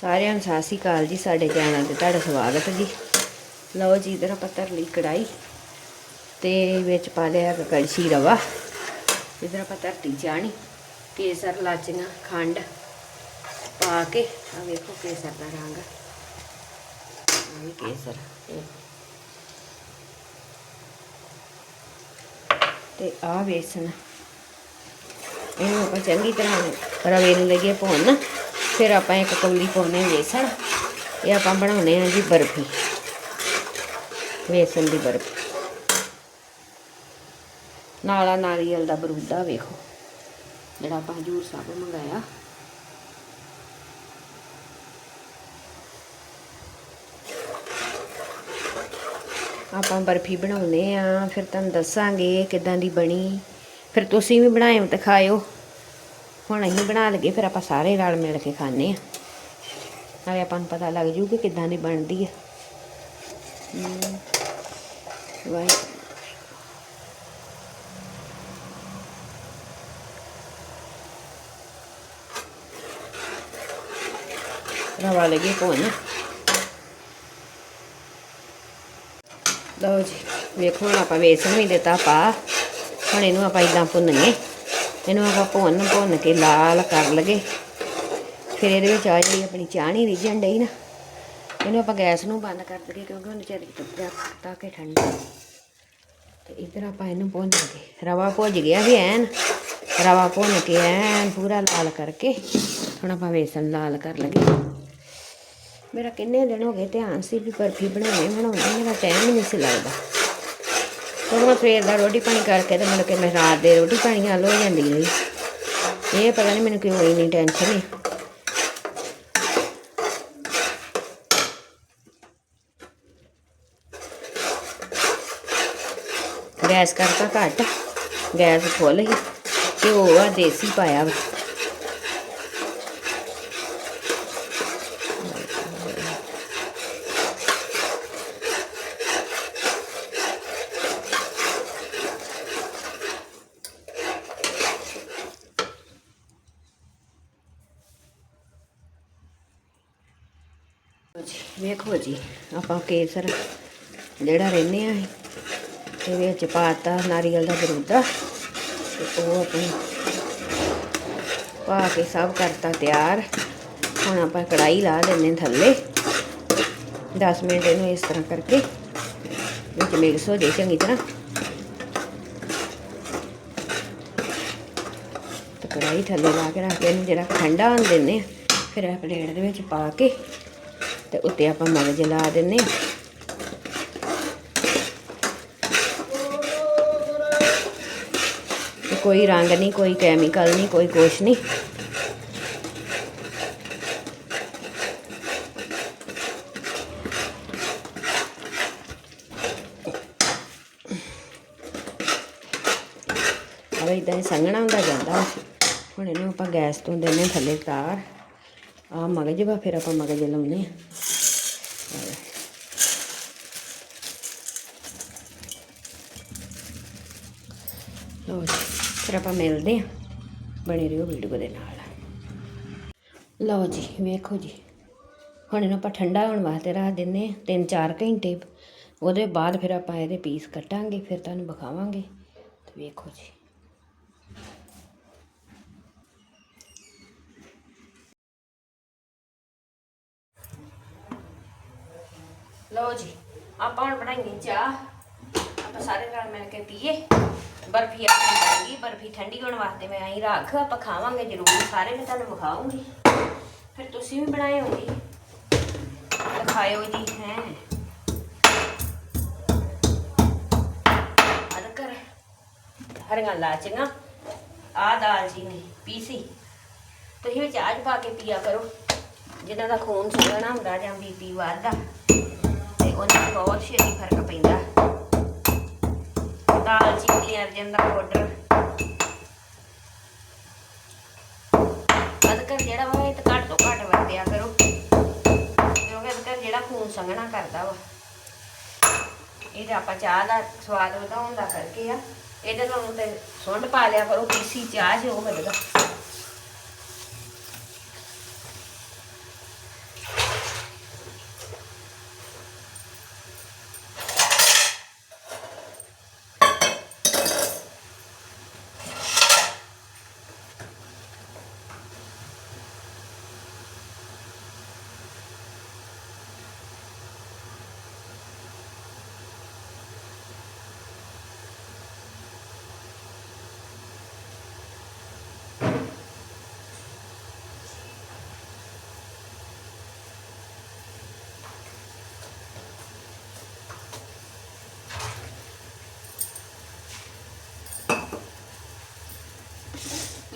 ਸਾਰਿਆਂ ਨੂੰ ਸਤਿ ਸ਼੍ਰੀ ਅਕਾਲ ਜੀ, ਸਾਡੇ ਚੈਨਲ ਤੇ ਤੁਹਾਡਾ ਸਵਾਗਤ ਹੈ ਜੀ। ਲਓ ਜੀ, ਇਧਰ ਆਪਾਂ ਧਰ ਲਈ ਕੜਾਈ ਤੇ ਵਿੱਚ ਪਾ ਲਿਆ ਕੜਛੀ ਰਵਾ। ਇਧਰ ਆਪਾਂ ਧਰਤੀ ਚਾਣੀ, ਕੇਸਰ, ਲਾਚੀਆਂ, ਖੰਡ ਪਾ ਕੇ ਆ ਵੇਖੋ ਕੇਸਰ ਦਾ ਰੰਗ। ਆ ਵੀ ਕੇਸਰ ਤੇ ਆ ਵੇਸਣ, ਇਹਨੂੰ ਆਪਾਂ ਚੰਗੀ ਤਰ੍ਹਾਂ ਰਵੇ ਨੂੰ ਲਈਏ ਭੁੰਨ। ਫਿਰ ਆਪਾਂ ਇੱਕ ਕੌਲੀ ਪਾਉਨੇ ਵੇਸਣ ਇਹ ਆਪਾਂ ਬਣਾਉਨੇ ਆ ਜੀ ਬਰਫੀ, ਵੇਸਣ ਦੀ ਬਰਫੀ। ਨਾਲਾ ਨਾਰੀਅਲ ਦਾ ਬਰੂਦਾ ਵੇਖੋ, ਜਿਹੜਾ ਆਪਾਂ ਹਜੂਰ ਸਾਹਿਬ ਮੰਗਾਇਆ। ਆਪਾਂ ਬਰਫੀ ਬਣਾਉਨੇ ਆ ਫਿਰ ਤੁਹਾਨੂੰ ਦੱਸਾਂਗੇ ਕਿਦਾਂ ਦੀ ਬਣੀ। ਫਿਰ ਤੁਸੀਂ ਵੀ ਬਣਾਇਓ ਤੇ ਖਾਇਓ। ਹੁਣ ਅਸੀਂ ਬਣਾ ਲਗੇ ਫਿਰ ਆਪਾਂ ਸਾਰੇ ਰਲ ਮਿਲ ਕੇ ਖਾਣੇ ਆ ਨਾਲੇ ਆਪਾਂ ਨੂੰ ਪਤਾ ਲੱਗ ਜੂ ਕਿ ਕਿਦਾਂ ਦੀ ਬਣਦੀ ਆ। ਹਮ, ਵਾਹਿ ਰਵਾ ਲਗੇ ਭੁੰਨ। ਲਓ ਜੀ ਵੇਖੋ ਹੁਣ ਆਪਾਂ ਵੇਸਣ ਵੀ ਦਿੱਤਾ ਪਾ ਹੁਣ ਇਹਨੂੰ ਆਪਾਂ ਇਦਾਂ ਭੁੰਨਗੇ ਇਹਨੂੰ ਆਪਾਂ ਭੁੰਨ ਭੁੰਨ ਕੇ ਲਾਲ ਕਰ ਲਗੇ ਫਿਰ ਇਹਦੇ ਵਿੱਚ ਆ ਜਿਹੜੀ ਆਪਣੀ ਚਾਹਣੀ ਰਿਝਣ ਡਈ ਨਾ, ਇਹਨੂੰ ਆਪਾਂ ਗੈਸ ਨੂੰ ਬੰਦ ਕਰ ਦਈਏ ਕਿਉਂਕਿ ਉਹਨੇ ਚਿਰ ਤੱਕ ਤਾਂ ਕਿ ਠੰਡਾ। ਤੇ ਇਧਰ ਆਪਾਂ ਇਹਨੂੰ ਭੁੰਨ ਲਗੇ ਰਵਾ ਭੁੱਜ ਗਿਆ ਵੀ ਐਨ। ਰਵਾ ਭੁੰਨ ਕੇ ਐਨ ਪੂਰਾ ਲਾਲ ਕਰਕੇ, ਹੁਣ ਆਪਾਂ ਵੇਸਣ ਲਾਲ ਕਰ ਲਗੇ ਮੇਰਾ ਕਿੰਨੇ ਦਿਨ ਹੋ ਗਏ ਧਿਆਨ ਸੀ ਵੀ ਬਰਫੀ ਬਣਾਉਣੀ ਬਣਾਉਣੀ, ਮੇਰਾ ਟਾਈਮ ਹੀ ਨਹੀਂ ਸੀ ਲੱਗਦਾ। ਫਿਰ ਮੈਂ ਸਵੇਰ ਦਾ ਰੋਟੀ ਪਾਣੀ ਕਰਕੇ ਤੇ ਮੈਨੂੰ ਕਿ ਮੈਂ ਰਾਤ ਦੇ ਰੋਟੀ ਪਾਣੀ ਹੱਲ ਹੋ ਜਾਂਦੀ ਰਹੀ। ਇਹ ਪਤਾ ਨਹੀਂ ਮੈਨੂੰ ਕਿਉਂ ਇੰਨੀ ਟੈਨਸ਼ਨ ਹੈ ਗੈਸ ਕਰਤਾ ਘੱਟ, ਗੈਸ ਫੁੱਲ ਹੀ ਤੇ ਉਹ ਆ ਦੇਸੀ ਪਾਇਆ ਵਾ ਜੀ ਵੇਖੋ ਜੀ, ਆਪਾਂ ਕੇਸਰ ਜਿਹੜਾ ਰਹਿੰਦੇ ਆ ਇਹ ਇਹਦੇ ਵਿੱਚ ਪਾਤਾ ਨਾਰੀਅਲ ਦਾ ਬਰੂਦਾ ਤੇ ਉਹ ਆਪਣੀ ਪਾ ਕੇ ਸਭ ਕਰਤਾ ਤਿਆਰ। ਹੁਣ ਆਪਾਂ ਕੜਾਈ ਲਾ ਦਿੰਨੇ ਥੱਲੇ। 10 ਮਿੰਟ ਇਹਨੂੰ ਇਸ ਤਰ੍ਹਾਂ ਕਰਕੇ ਵਿੱਚ ਮਿਕਸ ਹੋ ਜਾਏ ਚੰਗੀ ਤਰ੍ਹਾਂ। ਤੇ ਕੜਾਈ ਥੱਲੇ ਲਾ ਕੇ ਰੱਖ ਕੇ ਇਹਨੂੰ ਜਿਹੜਾ ਠੰਡਾ ਹੋਣ ਦਿੰਨੇ ਆ, ਫਿਰ ਇਹ ਪਲੇਟ ਦੇ ਵਿੱਚ ਪਾ ਕੇ ਤੇ ਉੱਤੇ ਆਪਾਂ ਮਗਜ ਲਾ ਦਿੰਨੇ ਆ। ਕੋਈ ਰੰਗ ਨਹੀਂ, ਕੋਈ ਕੈਮੀਕਲ ਨਹੀਂ, ਕੋਈ ਕੁਛ ਨਹੀਂ। ਅਰੇ ਇਦਾਂ ਹੀ ਸੰਘਣਾ ਹੁੰਦਾ ਜਾਂਦਾ। ਹੁਣ ਇਹਨੂੰ ਆਪਾਂ ਗੈਸ ਤੋਂ ਦਿੰਨੇ ਥੱਲੇ ਤਾਰ। ਆ ਮਗਜ ਵਾ, ਫਿਰ ਆਪਾਂ ਮਗਜ ਲਾਉਨੇ ਆ। ਲਓ ਜੀ, ਫਿਰ ਆਪਾਂ ਮਿਲਦੇ ਹਾਂ ਬਣੇ ਰਹੋ ਵੀਡੀਓ ਦੇ ਨਾਲ। ਲਓ ਜੀ, ਵੇਖੋ ਜੀ, ਹੁਣ ਇਹਨੂੰ ਆਪਾਂ ਠੰਡਾ ਹੋਣ ਵਾਸਤੇ ਰੱਖ ਦਿੰਨੇ ਆ 3-4 ਘੰਟੇ। ਉਹਦੇ ਬਾਅਦ ਫਿਰ ਆਪਾਂ ਇਹਦੇ ਪੀਸ ਕੱਟਾਂਗੇ, ਫਿਰ ਤੁਹਾਨੂੰ ਵਿਖਾਵਾਂਗੇ। ਤੇ ਵੇਖੋ ਜੀ। ਲਓ ਜੀ, ਆਪਾਂ ਹੁਣ ਬਣਾਈਏ ਚਾਹ। ਆਪਾਂ ਸਾਰੇ ਨਾਲ ਮਿਲ ਕੇ ਪੀਏ। ਬਰਫੀ ਆਪਣੀ ਬਣ ਬਰਫੀ ਠੰਡੀ ਹੋਣ ਵਾਸਤੇ ਮੈਂ ਆਈ ਰੱਖ, ਆਪਾਂ ਖਾਵਾਂਗੇ ਜ਼ਰੂਰ, ਸਾਰੇ ਮੈਂ ਤੁਹਾਨੂੰ ਵਿਖਾਉਂਗੀ। ਫਿਰ ਤੁਸੀਂ ਵੀ ਬਣਾਇਓਗੇ ਦਿਖਾਇਓ ਜੀ, ਹੈ। ਅਦਕਰ ਹਰੀਆਂ ਲਾਚੀਆਂ। ਆ ਨੇ ਪੀਸੀ। ਤੁਸੀਂ ਵੀ ਚਾਹ 'ਚ ਪਾ ਕੇ ਪੀਆ ਕਰੋ। ਜਿਨ੍ਹਾਂ ਦਾ ਖੂਨ ਸੁਣਨਾ ਹੁੰਦਾ ਜਾਂ ਬੀਪੀ ਵੱਧਦਾ। ਤੇ ਉਹਨਾਂ ਨੂੰ ਬਹੁਤ ਛੇਤੀ ਫ਼ਰਕ ਪੈਂਦਾ। ਦਾਲਚੀਨੀ ਅਰਜਨ ਦਾ ਪਾਊਡਰ ਅਦਕਰ ਜਿਹੜਾ ਵਾ ਇਹ ਤਾਂ ਘੱਟ ਤੋਂ ਘੱਟ ਵਰਤਿਆ ਕਰੋ। ਕਿਉਂਕਿ ਅਦਕਰ ਜਿਹੜਾ ਖੂਨ ਸੰਘਣਾ ਕਰਦਾ ਵਾ। ਇਹ ਤਾਂ ਆਪਾਂ ਚਾਹ ਦਾ ਸਵਾਦ ਵਧਾਉਣ ਦਾ ਕਰਕੇ ਆ। ਇਹਦੇ ਨਾਲ ਤੇ ਸੁੰਡ ਪਾ ਲਿਆ ਕਰੋ, ਪੀਸੀ ਚਾਹ ਜੋ ਮਿਲਦਾ।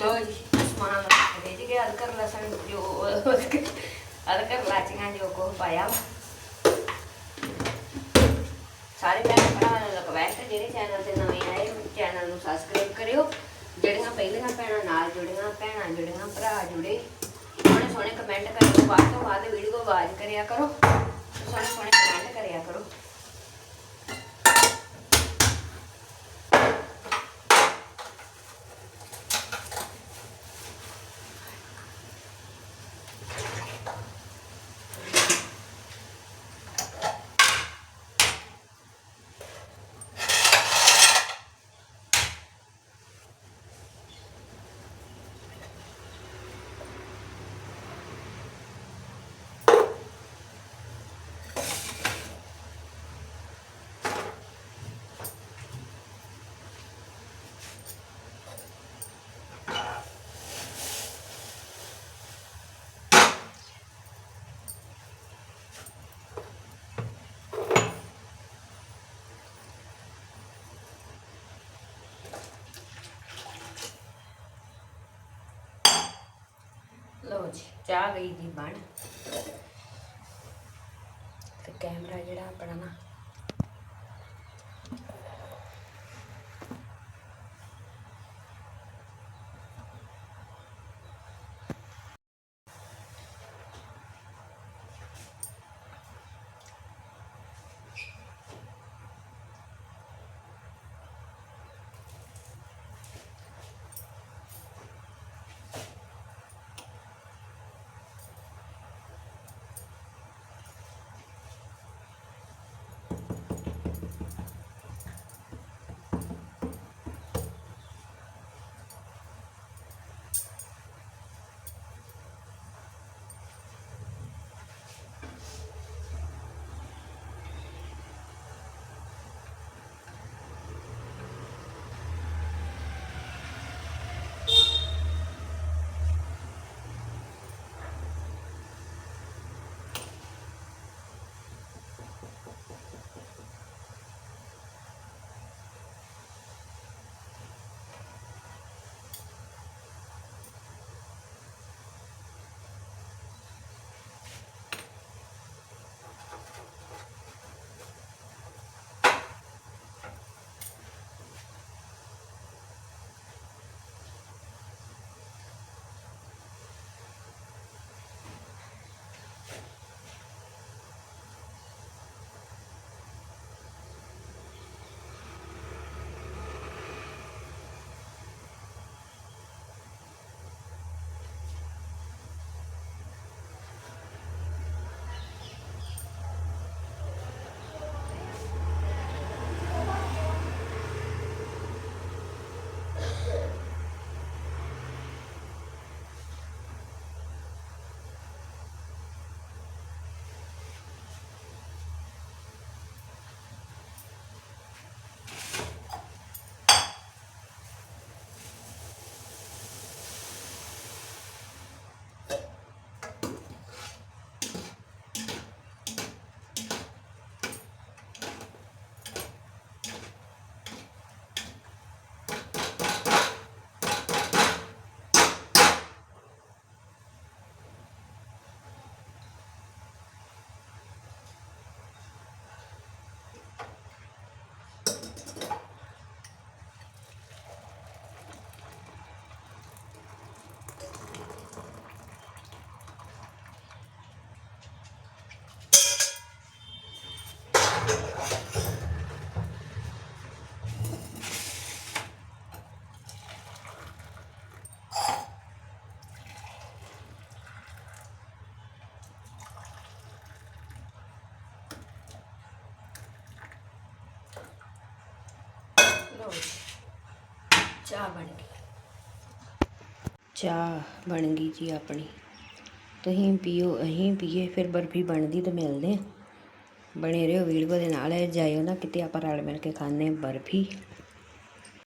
ਸਮਾਨ ਦੇ ਜੀ ਗਿਆ ਅਦਕਰ ਲਸਣ ਜੋ ਅਦਕਰ ਲਾਚੀਆਂ ਜੋ ਕੋ ਪਾਇਆ ਸਾਰੇ ਭੈਣ ਭਰਾਵਾਂ ਨੂੰ ਰਿਕਵੈਸਟ ਜਿਹੜੇ ਚੈਨਲ ਤੇ ਨਵੇਂ ਆਏ ਚੈਨਲ ਨੂੰ ਸਬਸਕ੍ਰਾਈਬ ਕਰਿਓ। ਜਿਹੜੀਆਂ ਪਹਿਲੀਆਂ ਭੈਣਾਂ ਨਾਲ ਜੁੜੀਆਂ, ਭੈਣਾਂ ਜੁੜੀਆਂ, ਭਰਾ ਜੁੜੇ, ਸੋਹਣੇ ਸੋਹਣੇ ਕਮੈਂਟ ਕਰਿਓ ਬਾਅਦ ਤੋਂ ਬਾਅਦ ਵੀਡੀਓ ਆਵਾਜ਼ ਕਰਿਆ ਕਰੋ। ਸੋਹਣੇ ਸੋਹਣੇ ਕਮੈਂਟ ਕਰਿਆ ਕਰੋ ਲਓ ਜੀ ਚਾਹ ਗਈ ਦੀ ਬਣ। ਤੇ ਕੈਮਰਾ ਜਿਹੜਾ ਆਪਣਾ ਨਾ ਲਓ ਚਾਹ ਬਣ ਗਈ। ਚਾਹ ਬਣ ਗਈ ਜੀ ਆਪਣੀ। ਤੁਸੀਂ ਪੀਓ, ਅਸੀਂ ਪੀਏ, ਫਿਰ ਬਰਫੀ ਬਣਦੀ ਤੇ ਮਿਲਦੇ ਆ ਬਣੇ ਰਹੋ ਵੀਡੀਓ ਦੇ ਨਾਲ, ਜਾਇਓ ਨਾ ਕਿਤੇ, ਆਪਾਂ ਰਲ ਮਿਲ ਕੇ ਖਾਣੇ ਬਰਫੀ।